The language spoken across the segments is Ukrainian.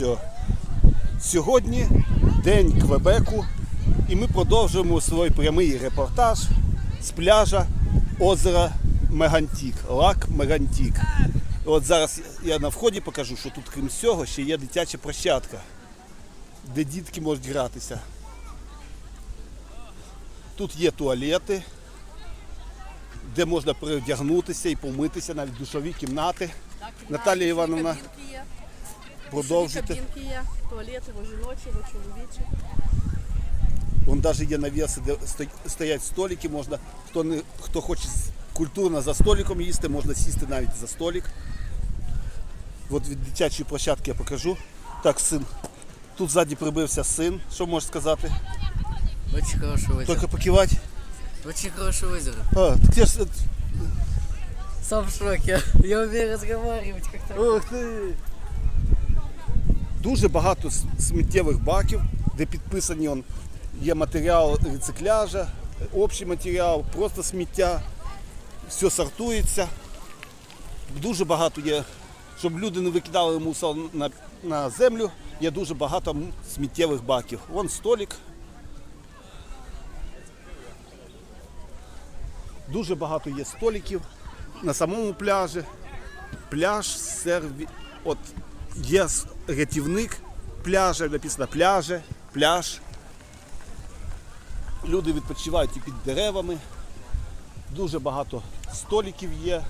Що Сьогодні день Квебеку, і ми продовжуємо свій прямий репортаж з пляжа озера Мегантік, лак Мегантік. От зараз я на вході покажу, що тут крім всього ще є дитяча площадка, де дітки можуть гратися. Тут є туалети, де можна перевдягнутися і помитися, навіть душові кімнати. Наталія Івановна, кабінки є. Продовжуйте. Кабінки є, туалети, во жіночі, во чоловічі. Вон навіть є навіси, де сто- стоять столики, можна, хто, не, хто хоче з- культурно за столиком їсти, можна сісти навіть за столик. От від дитячої площадки я покажу. Так, син. Тут ззаді прибився син, що можеш сказати? Очень хорошее озеро. Тільки покивати. Очень хорошее озеро. А, так я ж, е, Сам в шоке. Я умею разговаривать как-то. Ох ти. Дуже багато сміттєвих баків, де підписані он, є матеріал рецикляжа, общий матеріал, просто сміття, все сортується. Дуже багато є, щоб люди не викидали мусор на, на землю, є дуже багато сміттєвих баків. Вон столик. Дуже багато є столиків на самому пляжі пляж серві... От є рятівник пляжа, написано пляже, пляж. Люди відпочивають і під деревами. Дуже багато столиків є.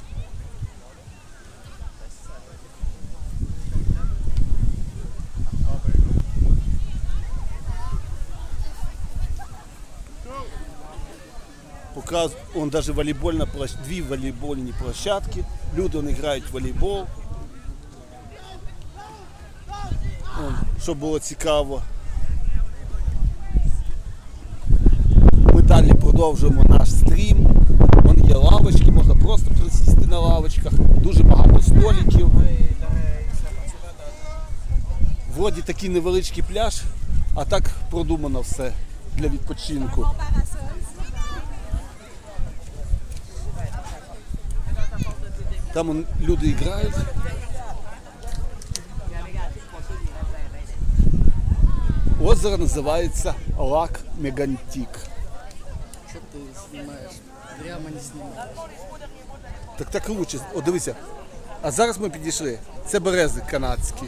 Показ... Он даже волейбольна дві волейбольні площадки. Люди вони грають в волейбол. Он, щоб було цікаво. Ми далі продовжуємо наш стрім. Вон є лавочки, можна просто присісти на лавочках. Дуже багато столиків. Вроді такий невеличкий пляж, а так продумано все для відпочинку. Там люди грають. Озеро називається Лак Мегантік. Что ты снимаешь? Прямо не снимаешь. Так так лучше. О, дивися. А зараз ми підійшли. Це берези канадські.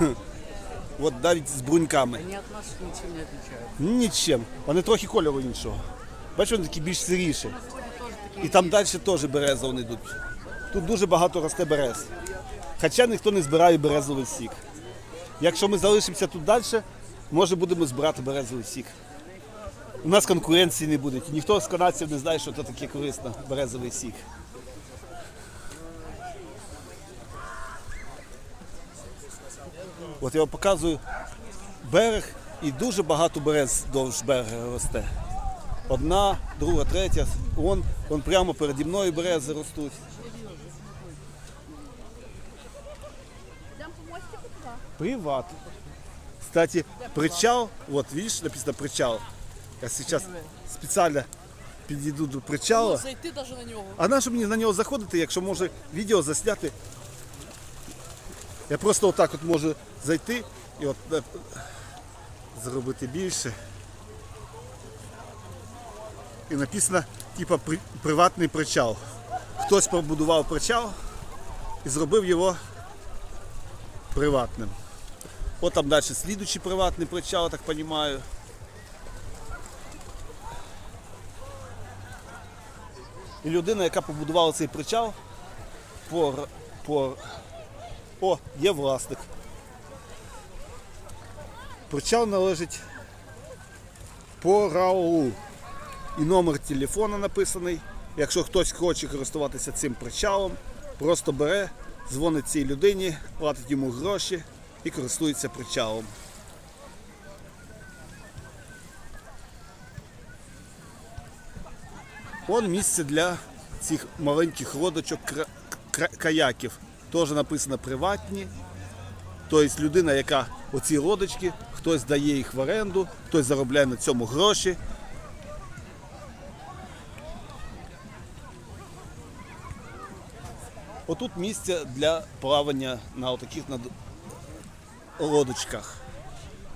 От навіть з бруньками. Они от нас ничем не отличаются. Нічим. Вони трохи кольору іншого. Бачиш, вони такі більш сиріші. І там далі теж береза вони йдуть. Тут дуже багато росте берез. Хоча ніхто не збирає березовий сік. Якщо ми залишимося тут далі, може будемо збирати березовий сік. У нас конкуренції не буде. Ніхто з канадців не знає, що це таке корисно, березовий сік. От я вам показую берег і дуже багато берез довж берега росте. Одна, друга, третя. Вон, вон прямо переді мною берези ростуть. Приват. Кстати, причал, вот видишь, написано причал. Я сейчас специально підійду до причала. Зайти навіть на нього. А на що мені на нього заходити, якщо може відео засняти? Я просто отак от можу зайти і от е, зробити більше. І написано, типа при- приватний причал. Хтось побудував причал і зробив його приватним. От там далі слідуючий приватний причал, я так розумію. І людина, яка побудувала цей причал, по, по... О, є власник. Причал належить по РАОУ. І номер телефона написаний. Якщо хтось хоче користуватися цим причалом, просто бере, дзвонить цій людині, платить йому гроші і користується причалом. Вон місце для цих маленьких лодочок каяків. Теж написано приватні. Тобто людина, яка оці лодочки, хтось дає їх в оренду, хтось заробляє на цьому гроші. Отут місце для плавання на таких над... лодочках.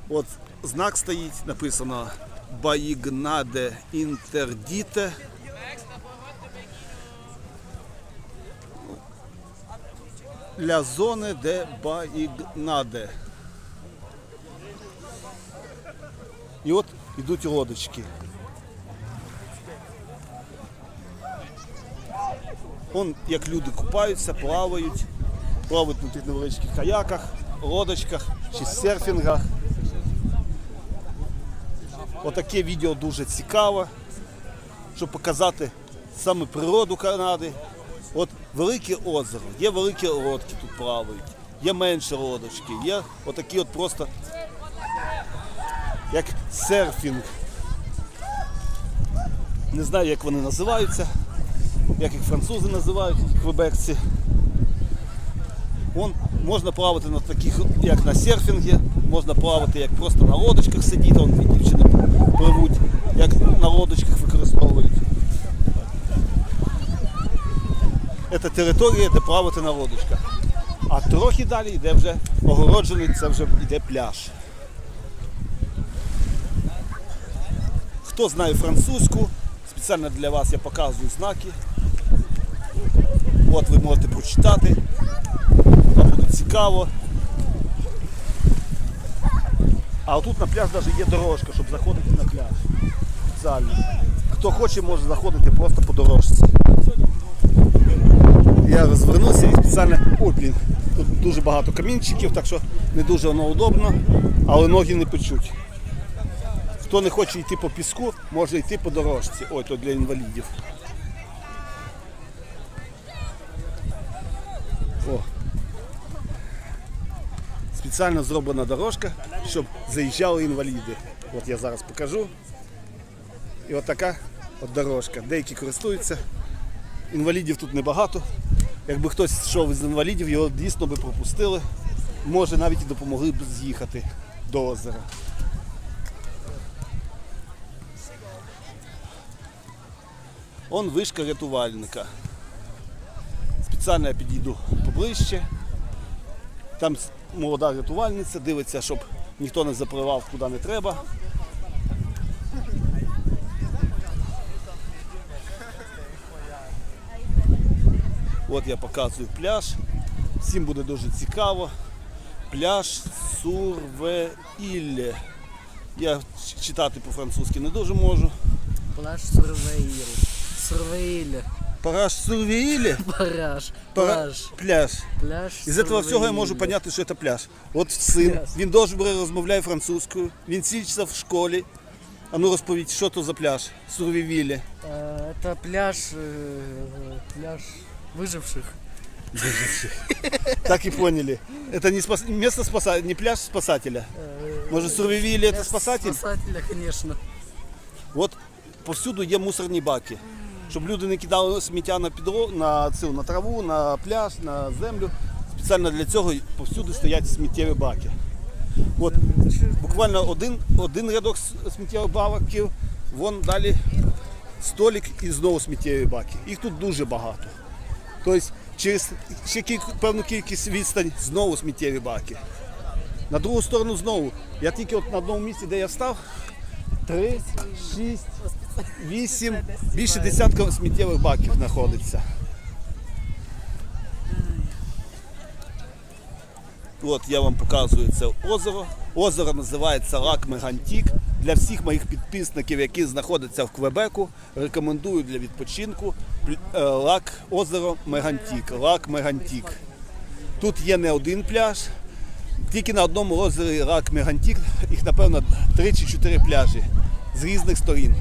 От знак стоїть, написано Baignaде Interdite. Для зони, де Baignaде. І от ідуть лодочки. Вон як люди купаються, плавають, плавають на тих невеличких каяках, лодочках чи серфінгах. Отаке відео дуже цікаве, щоб показати саме природу Канади. От велике озеро, є великі лодки тут плавають, є менші лодочки, є отакі от просто як серфінг. Не знаю, як вони називаються, як їх французи називають, квебекці. Вон можна плавати на таких, як на серфінгі, можна плавати як просто на лодочках сидіти, вон дві дівчини пливуть, як на лодочках використовують. Це територія, де плавати на лодочках. А трохи далі йде вже огороджений, це вже йде пляж. Хто знає французьку, спеціально для вас я показую знаки. От ви можете прочитати. Вам буде цікаво. А отут на пляж навіть є дорожка, щоб заходити на пляж. Спеціально. Хто хоче, може заходити просто по дорожці. Я розвернувся і спеціально. Ой, блін, тут дуже багато камінчиків, так що не дуже воно удобно, але ноги не печуть. Хто не хоче йти по піску, може йти по дорожці. Ой, то для інвалідів. Спеціально зроблена дорожка, щоб заїжджали інваліди. От я зараз покажу. І от така от дорожка. Деякі користуються. Інвалідів тут небагато. Якби хтось йшов із інвалідів, його дійсно би пропустили. Може навіть і допомогли б з'їхати до озера. Он вишка рятувальника. Спеціально я підійду поближче. Там молода рятувальниця дивиться, щоб ніхто не запливав куди не треба. От я показую пляж. Всім буде дуже цікаво. Пляж Сурвеілле. Я читати по-французьки не дуже можу. Пляж Сурвейл. Сурвейль. Параж Сурвеілле. Параж. Пара- Пляж. Пляж. Пляж Із цього всього я можу Сурвейль. зрозуміти, що це пляж. От син, Пляж. він добре розмовляє французькою, він вчиться в школі. А ну розповідь, що то за пляж? Сурвівілі. Э, Это пляж, э, пляж выживших. Так і поняли. Это не спас... место спаса... не пляж спасателя. Э, Може Сурвівілі це пляж спасатель? Спасателя, конечно. От повсюду є мусорні баки. Щоб люди не кидали сміття на підро... на, цю, на траву, на пляж, на землю. Спеціально для цього повсюди стоять сміттєві баки. От буквально один, один рядок сміттєвих баків, вон далі столик і знову сміттєві баки. Їх тут дуже багато. Тобто через ще кілька, певну кількість відстань знову сміттєві баки. На другу сторону знову. Я тільки от на одному місці, де я став, три, шість, вісім, більше десятка сміттєвих баків знаходиться. От я вам показую це озеро. Озеро називається Лак Мегантік. Для всіх моїх підписників, які знаходяться в Квебеку, рекомендую для відпочинку е, лак озеро Мегантік. Лак Мегантік. Тут є не один пляж. Тільки на одному озері Лак Мегантік, їх напевно 3 чи 4 пляжі з різних сторін.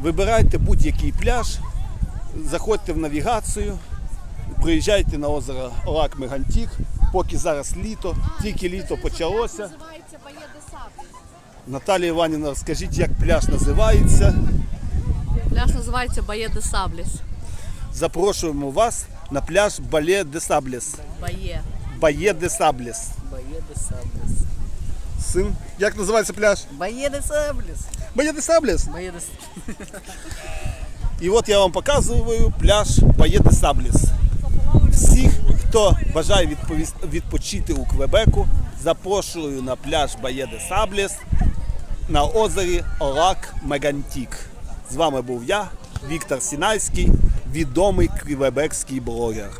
Вибирайте будь-який пляж, заходьте в навігацію, приїжджайте на озеро Лак Мегантік, поки зараз літо, тільки літо почалося. Бає де. Наталія Іванівна, скажіть, як пляж називається. Пляж називається Бає де Сабліс. Запрошуємо вас на пляж Бале де Саблес. Бає. Бає де Саблес. Боеды Саблес. Син, як називається пляж? Боеды Саблес. Бає де Саблес. Боеды І от я вам показую пляж Бає де Саблес. Всіх Хто бажає відповіс- відпочити у Квебеку, запрошую на пляж Бає де Саблес на озері Олак Мегантік. З вами був я, Віктор Сінайський, відомий квебекський блогер.